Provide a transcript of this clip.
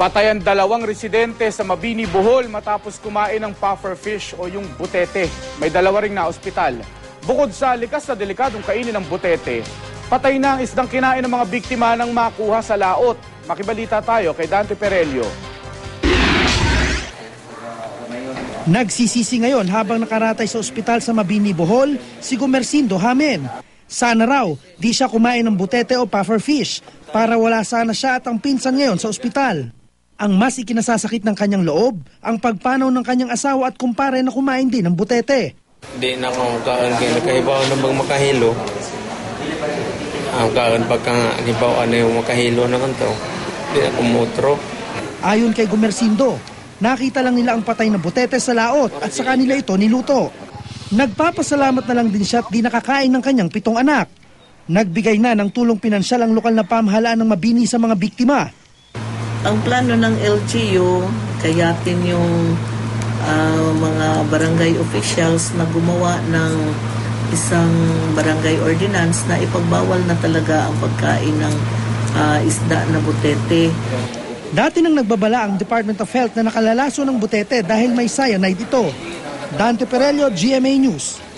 Patayan dalawang residente sa Mabini, Bohol matapos kumain ng puffer fish o yung butete. May dalawa ring na ospital. Bukod sa likas na delikadong kainin ng butete, patay na ang isdang kinain ng mga biktima ng makuha sa laot. Makibalita tayo kay Dante Perelio. Nagsisisi ngayon habang nakaratay sa ospital sa Mabini, Bohol, si Gumersindo Hamen. Sana raw, di siya kumain ng butete o puffer fish para wala sana siya at ang pinsan ngayon sa ospital. Ang mas ikinasasakit ng kanyang loob, ang pagpanaw ng kanyang asawa at kumpare na kumain din ng butete. Di na ako kaan kaya nakahibaw na bang makahilo. Ang kaan pagka hibaw ano yung makahilo naman to. Di na kumutro. Ayon kay Gumersindo, nakita lang nila ang patay na butete sa laot at sa kanila ito niluto. Nagpapasalamat na lang din siya at di nakakain ng kanyang pitong anak. Nagbigay na ng tulong pinansyal ang lokal na pamahalaan ng mabini sa mga biktima. Ang plano ng LGU, kayatin yung ah, mga barangay officials na gumawa ng isang barangay ordinance na ipagbawal na talaga ang pagkain ng ah, isda na butete. Dati nang nagbabala ang Department of Health na nakalalaso ng butete dahil may cyanide ito. Dante Perello, GMA News.